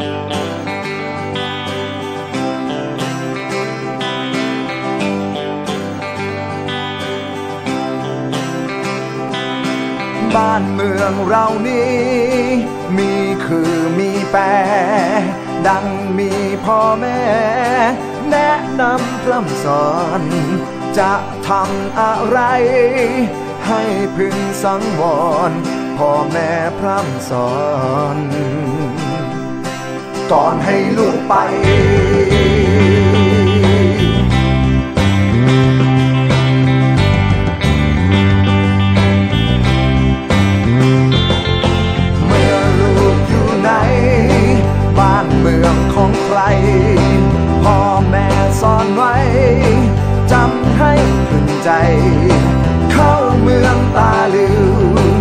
บ้านเมืองเรานี้ มีคือมีแปร ดังมีพ่อแม่ แนะนำพร่ำสอน จะทำอะไร ให้พึงสังวร พ่อแม่พร่ำสอน ก่อนให้ลูกไป เมื่อลูกอยู่ในบ้านเมืองของใคร พ่อแม่สอนไว้ จำให้ขึ้นใจ เข้าเมืองตาลือ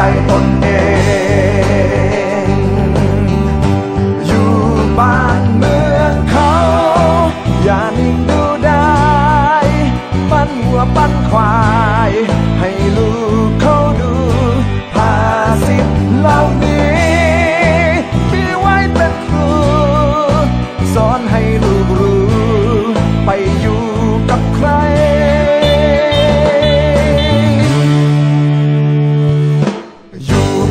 ตามใจ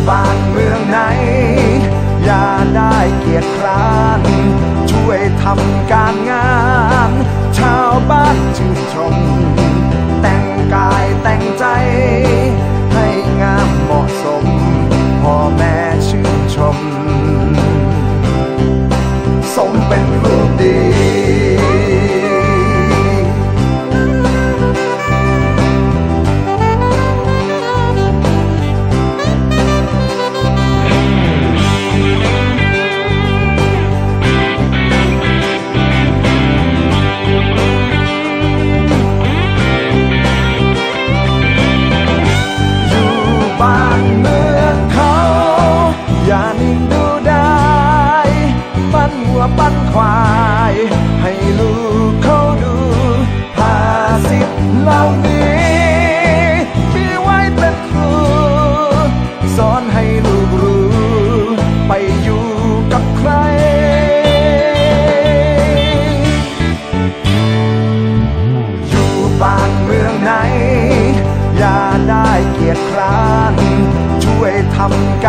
บ้านเมืองไหน อย่าได้เกียดคร้าน ช่วยทำการงานายให้ลูกเขาดูภาษิตเหล่านี้มีไว้เป็นครู สอนให้ลูกรู้ ไปอยู่กับใคร อยู่บ้านเมืองไหน อย่าได้เกียรติคร้าน ช่วยทำการงาน